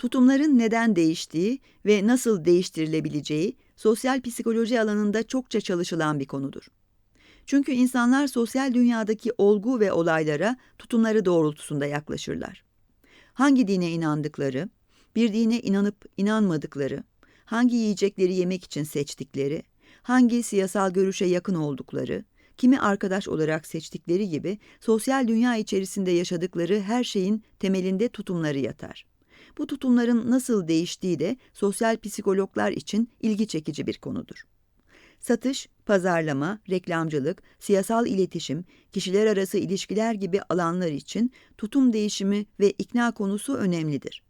tutumların neden değiştiği ve nasıl değiştirilebileceği sosyal psikoloji alanında çokça çalışılan bir konudur. Çünkü insanlar sosyal dünyadaki olgu ve olaylara tutumları doğrultusunda yaklaşırlar. Hangi dine inandıkları, bir dine inanıp inanmadıkları, hangi yiyecekleri yemek için seçtikleri, hangi siyasal görüşe yakın oldukları, kimi arkadaş olarak seçtikleri gibi sosyal dünya içerisinde yaşadıkları her şeyin temelinde tutumları yatar. Bu tutumların nasıl değiştiği de sosyal psikologlar için ilgi çekici bir konudur. Satış, pazarlama, reklamcılık, siyasal iletişim, kişiler arası ilişkiler gibi alanlar için tutum değişimi ve ikna konusu önemlidir.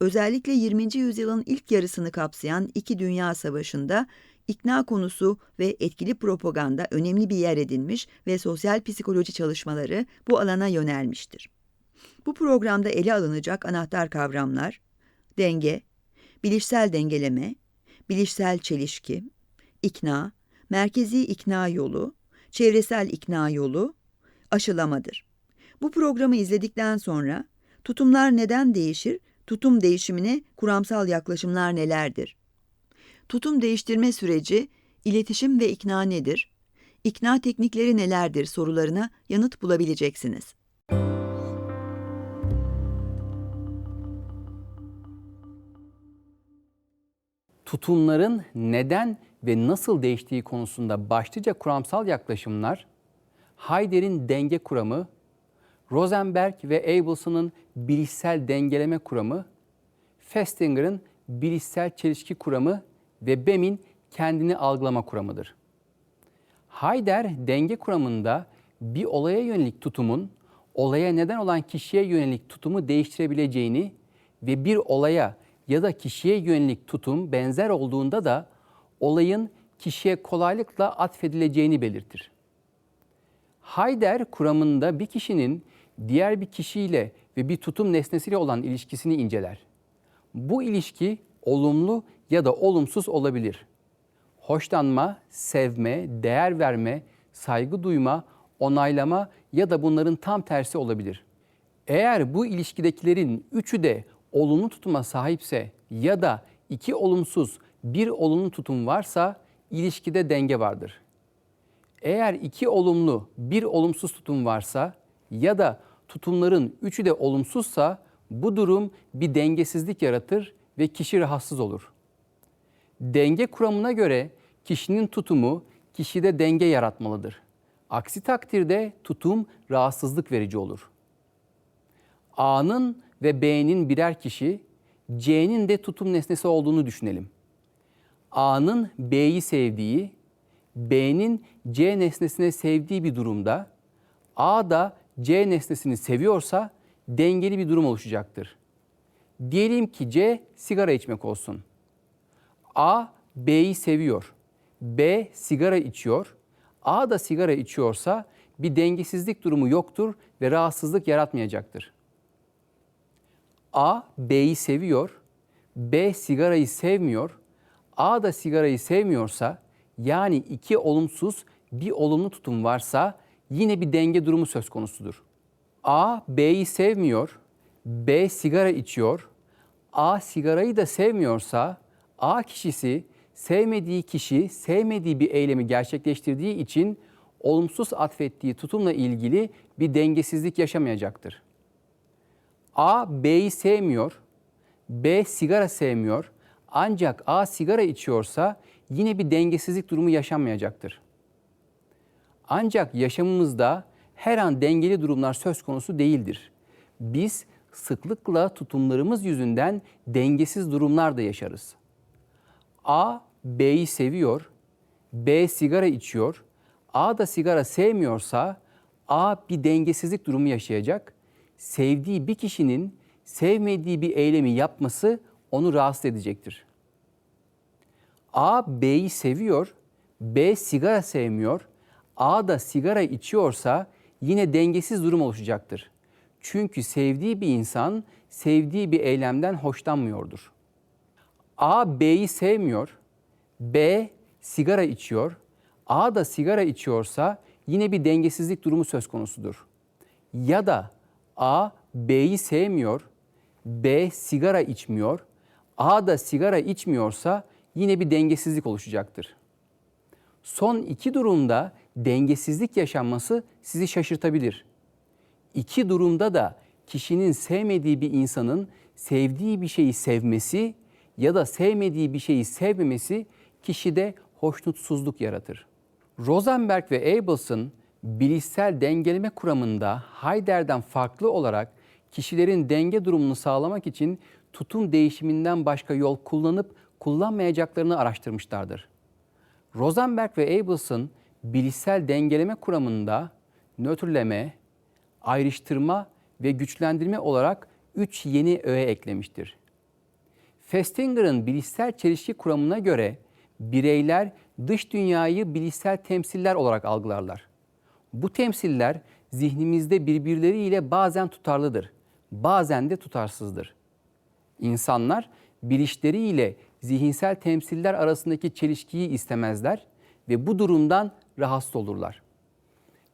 Özellikle 20. yüzyılın ilk yarısını kapsayan iki dünya savaşında ikna konusu ve etkili propaganda önemli bir yer edinmiş ve sosyal psikoloji çalışmaları bu alana yönelmiştir. Bu programda ele alınacak anahtar kavramlar, denge, bilişsel dengeleme, bilişsel çelişki, ikna, merkezi ikna yolu, çevresel ikna yolu, aşılamadır. Bu programı izledikten sonra tutumlar neden değişir, tutum değişimine kuramsal yaklaşımlar nelerdir? Tutum değiştirme süreci, iletişim ve ikna nedir? İkna teknikleri nelerdir sorularına yanıt bulabileceksiniz. Tutumların neden ve nasıl değiştiği konusunda başlıca kuramsal yaklaşımlar, Heider'in denge kuramı, Rosenberg ve Abelson'ın bilişsel dengeleme kuramı, Festinger'ın bilişsel çelişki kuramı ve Bem'in kendini algılama kuramıdır. Heider denge kuramında bir olaya yönelik tutumun olaya neden olan kişiye yönelik tutumu değiştirebileceğini ve bir olaya ya da kişiye yönelik tutum benzer olduğunda da olayın kişiye kolaylıkla atfedileceğini belirtir. Hayder kuramında bir kişinin diğer bir kişiyle ve bir tutum nesnesiyle olan ilişkisini inceler. Bu ilişki olumlu ya da olumsuz olabilir. Hoşlanma, sevme, değer verme, saygı duyma, onaylama ya da bunların tam tersi olabilir. Eğer bu ilişkidekilerin üçü de olumlu tutuma sahipse ya da iki olumsuz bir olumlu tutum varsa ilişkide denge vardır. Eğer iki olumlu bir olumsuz tutum varsa ya da tutumların üçü de olumsuzsa bu durum bir dengesizlik yaratır ve kişi rahatsız olur. Denge kuramına göre kişinin tutumu kişide denge yaratmalıdır. Aksi takdirde tutum rahatsızlık verici olur. A'nın ve B'nin birer kişi, C'nin de tutum nesnesi olduğunu düşünelim. A'nın B'yi sevdiği, B'nin C nesnesine sevdiği bir durumda A da C nesnesini seviyorsa dengeli bir durum oluşacaktır. Diyelim ki C sigara içmek olsun. A B'yi seviyor. B sigara içiyor. A da sigara içiyorsa bir dengesizlik durumu yoktur ve rahatsızlık yaratmayacaktır. A B'yi seviyor, B sigarayı sevmiyor, A da sigarayı sevmiyorsa yani iki olumsuz bir olumlu tutum varsa yine bir denge durumu söz konusudur. A B'yi sevmiyor, B sigara içiyor, A sigarayı da sevmiyorsa A kişisi sevmediği kişi sevmediği bir eylemi gerçekleştirdiği için olumsuz atfettiği tutumla ilgili bir dengesizlik yaşamayacaktır. A B'yi sevmiyor, B sigara sevmiyor. Ancak A sigara içiyorsa yine bir dengesizlik durumu yaşanmayacaktır. Ancak yaşamımızda her an dengeli durumlar söz konusu değildir. Biz sıklıkla tutumlarımız yüzünden dengesiz durumlar da yaşarız. A B'yi seviyor, B sigara içiyor. A da sigara sevmiyorsa A bir dengesizlik durumu yaşayacak sevdiği bir kişinin sevmediği bir eylemi yapması onu rahatsız edecektir. A B'yi seviyor, B sigara sevmiyor, A da sigara içiyorsa yine dengesiz durum oluşacaktır. Çünkü sevdiği bir insan sevdiği bir eylemden hoşlanmıyordur. A B'yi sevmiyor, B sigara içiyor, A da sigara içiyorsa yine bir dengesizlik durumu söz konusudur. Ya da A B'yi sevmiyor, B sigara içmiyor, A da sigara içmiyorsa yine bir dengesizlik oluşacaktır. Son iki durumda dengesizlik yaşanması sizi şaşırtabilir. İki durumda da kişinin sevmediği bir insanın sevdiği bir şeyi sevmesi ya da sevmediği bir şeyi sevmemesi kişide hoşnutsuzluk yaratır. Rosenberg ve Abelson bilişsel dengeleme kuramında Heidegger'den farklı olarak kişilerin denge durumunu sağlamak için tutum değişiminden başka yol kullanıp kullanmayacaklarını araştırmışlardır. Rosenberg ve Abelson bilişsel dengeleme kuramında nötrleme, ayrıştırma ve güçlendirme olarak üç yeni öğe eklemiştir. Festinger'ın bilişsel çelişki kuramına göre bireyler dış dünyayı bilişsel temsiller olarak algılarlar. Bu temsiller zihnimizde birbirleriyle bazen tutarlıdır, bazen de tutarsızdır. İnsanlar bilişleriyle zihinsel temsiller arasındaki çelişkiyi istemezler ve bu durumdan rahatsız olurlar.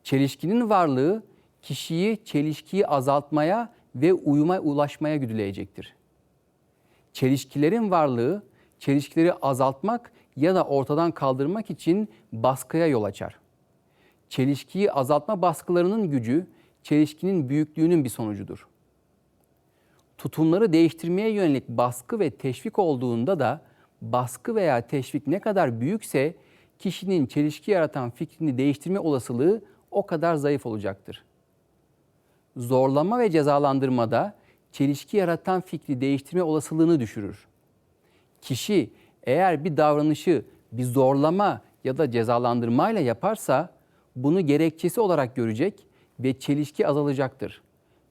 Çelişkinin varlığı kişiyi çelişkiyi azaltmaya ve uyuma ulaşmaya güdüleyecektir. Çelişkilerin varlığı çelişkileri azaltmak ya da ortadan kaldırmak için baskıya yol açar. Çelişkiyi azaltma baskılarının gücü çelişkinin büyüklüğünün bir sonucudur. Tutumları değiştirmeye yönelik baskı ve teşvik olduğunda da baskı veya teşvik ne kadar büyükse kişinin çelişki yaratan fikrini değiştirme olasılığı o kadar zayıf olacaktır. Zorlama ve cezalandırmada çelişki yaratan fikri değiştirme olasılığını düşürür. Kişi eğer bir davranışı bir zorlama ya da cezalandırmayla yaparsa bunu gerekçesi olarak görecek ve çelişki azalacaktır.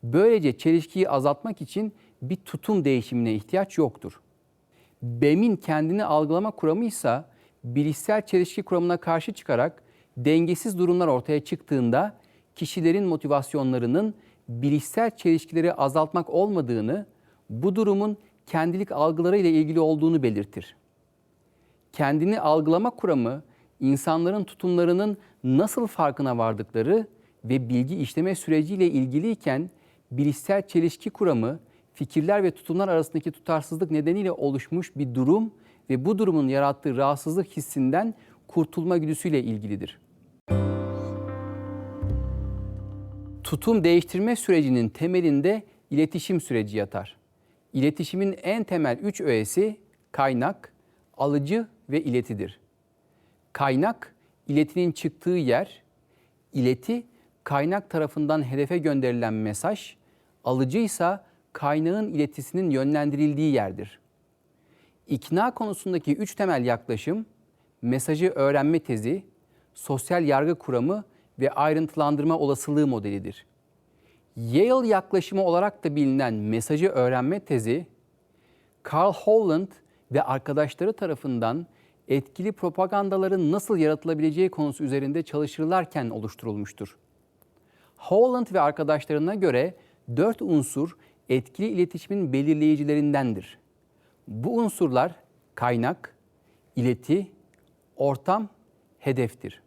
Böylece çelişkiyi azaltmak için bir tutum değişimine ihtiyaç yoktur. BEM'in kendini algılama kuramı ise bilişsel çelişki kuramına karşı çıkarak dengesiz durumlar ortaya çıktığında kişilerin motivasyonlarının bilişsel çelişkileri azaltmak olmadığını, bu durumun kendilik algıları ile ilgili olduğunu belirtir. Kendini algılama kuramı insanların tutumlarının nasıl farkına vardıkları ve bilgi işleme süreciyle ilgiliyken bilişsel çelişki kuramı fikirler ve tutumlar arasındaki tutarsızlık nedeniyle oluşmuş bir durum ve bu durumun yarattığı rahatsızlık hissinden kurtulma güdüsüyle ilgilidir. Tutum değiştirme sürecinin temelinde iletişim süreci yatar. İletişimin en temel üç öğesi kaynak, alıcı ve iletidir. Kaynak, iletinin çıktığı yer, ileti, kaynak tarafından hedefe gönderilen mesaj, alıcı ise kaynağın iletisinin yönlendirildiği yerdir. İkna konusundaki üç temel yaklaşım, mesajı öğrenme tezi, sosyal yargı kuramı ve ayrıntılandırma olasılığı modelidir. Yale yaklaşımı olarak da bilinen mesajı öğrenme tezi, Carl Holland ve arkadaşları tarafından etkili propagandaların nasıl yaratılabileceği konusu üzerinde çalışırlarken oluşturulmuştur. Holland ve arkadaşlarına göre dört unsur etkili iletişimin belirleyicilerindendir. Bu unsurlar kaynak, ileti, ortam, hedeftir.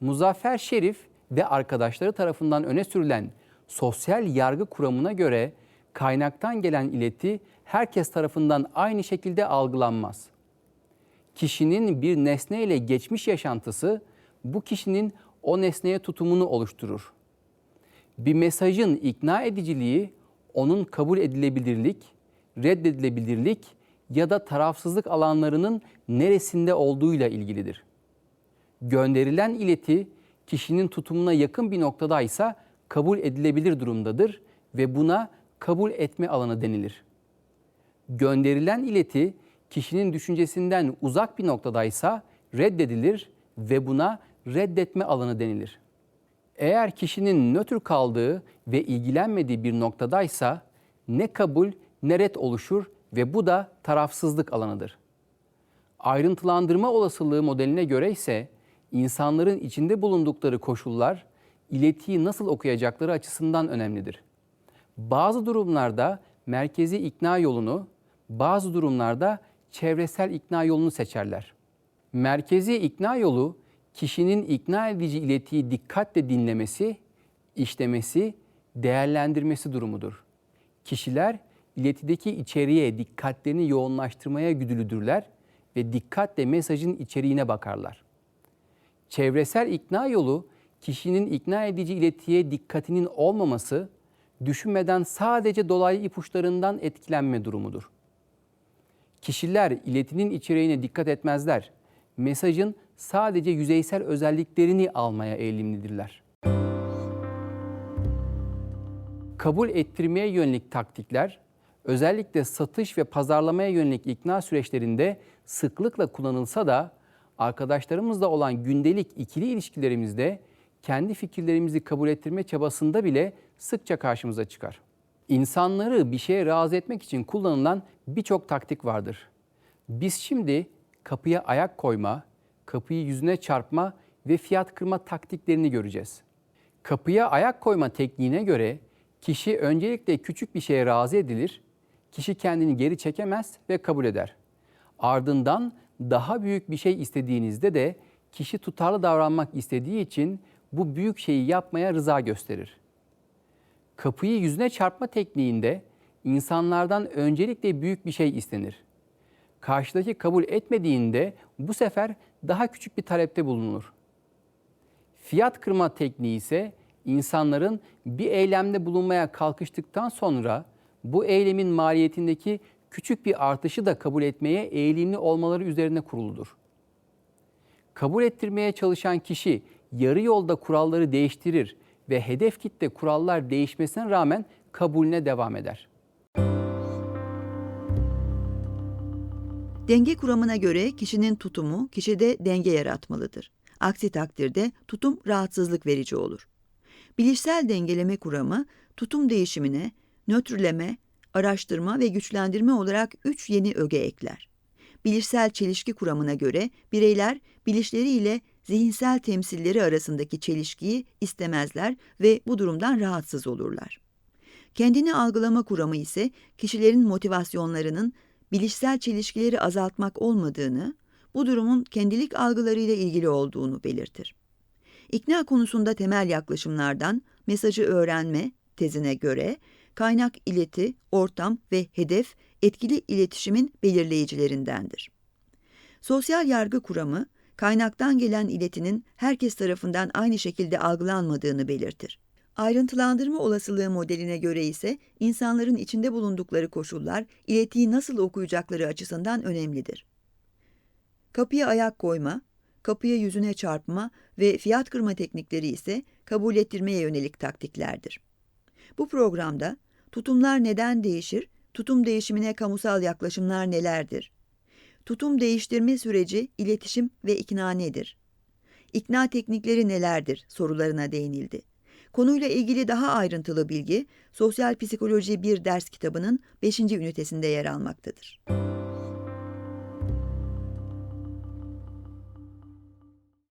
Muzaffer Şerif ve arkadaşları tarafından öne sürülen sosyal yargı kuramına göre kaynaktan gelen ileti herkes tarafından aynı şekilde algılanmaz. Kişinin bir nesne ile geçmiş yaşantısı bu kişinin o nesneye tutumunu oluşturur. Bir mesajın ikna ediciliği onun kabul edilebilirlik, reddedilebilirlik ya da tarafsızlık alanlarının neresinde olduğuyla ilgilidir. Gönderilen ileti kişinin tutumuna yakın bir noktadaysa kabul edilebilir durumdadır ve buna kabul etme alanı denilir. Gönderilen ileti kişinin düşüncesinden uzak bir noktadaysa reddedilir ve buna reddetme alanı denilir. Eğer kişinin nötr kaldığı ve ilgilenmediği bir noktadaysa ne kabul ne red oluşur ve bu da tarafsızlık alanıdır. Ayrıntılandırma olasılığı modeline göre ise insanların içinde bulundukları koşullar iletiyi nasıl okuyacakları açısından önemlidir. Bazı durumlarda merkezi ikna yolunu, bazı durumlarda çevresel ikna yolunu seçerler. Merkezi ikna yolu kişinin ikna edici iletiyi dikkatle dinlemesi, işlemesi, değerlendirmesi durumudur. Kişiler iletideki içeriğe dikkatlerini yoğunlaştırmaya güdülüdürler ve dikkatle mesajın içeriğine bakarlar. Çevresel ikna yolu kişinin ikna edici iletiye dikkatinin olmaması, düşünmeden sadece dolaylı ipuçlarından etkilenme durumudur. Kişiler iletinin içeriğine dikkat etmezler. Mesajın sadece yüzeysel özelliklerini almaya eğilimlidirler. Kabul ettirmeye yönelik taktikler, özellikle satış ve pazarlamaya yönelik ikna süreçlerinde sıklıkla kullanılsa da arkadaşlarımızla olan gündelik ikili ilişkilerimizde kendi fikirlerimizi kabul ettirme çabasında bile sıkça karşımıza çıkar. İnsanları bir şeye razı etmek için kullanılan birçok taktik vardır. Biz şimdi kapıya ayak koyma, kapıyı yüzüne çarpma ve fiyat kırma taktiklerini göreceğiz. Kapıya ayak koyma tekniğine göre kişi öncelikle küçük bir şeye razı edilir, kişi kendini geri çekemez ve kabul eder. Ardından daha büyük bir şey istediğinizde de kişi tutarlı davranmak istediği için bu büyük şeyi yapmaya rıza gösterir. Kapıyı yüzüne çarpma tekniğinde insanlardan öncelikle büyük bir şey istenir. Karşıdaki kabul etmediğinde bu sefer daha küçük bir talepte bulunur. Fiyat kırma tekniği ise insanların bir eylemde bulunmaya kalkıştıktan sonra bu eylemin maliyetindeki küçük bir artışı da kabul etmeye eğilimli olmaları üzerine kuruludur. Kabul ettirmeye çalışan kişi yarı yolda kuralları değiştirir ve hedef kitle kurallar değişmesine rağmen kabulüne devam eder. Denge kuramına göre kişinin tutumu kişide denge yaratmalıdır. Aksi takdirde tutum rahatsızlık verici olur. Bilişsel dengeleme kuramı tutum değişimine nötrleme, araştırma ve güçlendirme olarak üç yeni öge ekler. Bilişsel çelişki kuramına göre bireyler bilişleriyle zihinsel temsilleri arasındaki çelişkiyi istemezler ve bu durumdan rahatsız olurlar. Kendini algılama kuramı ise kişilerin motivasyonlarının bilişsel çelişkileri azaltmak olmadığını, bu durumun kendilik algılarıyla ilgili olduğunu belirtir. İkna konusunda temel yaklaşımlardan mesajı öğrenme tezine göre kaynak ileti, ortam ve hedef etkili iletişimin belirleyicilerindendir. Sosyal yargı kuramı, kaynaktan gelen iletinin herkes tarafından aynı şekilde algılanmadığını belirtir. Ayrıntılandırma olasılığı modeline göre ise insanların içinde bulundukları koşullar iletiyi nasıl okuyacakları açısından önemlidir. Kapıya ayak koyma, kapıya yüzüne çarpma ve fiyat kırma teknikleri ise kabul ettirmeye yönelik taktiklerdir. Bu programda tutumlar neden değişir, tutum değişimine kamusal yaklaşımlar nelerdir? Tutum değiştirme süreci, iletişim ve ikna nedir? İkna teknikleri nelerdir sorularına değinildi. Konuyla ilgili daha ayrıntılı bilgi Sosyal Psikoloji bir ders kitabının 5. ünitesinde yer almaktadır.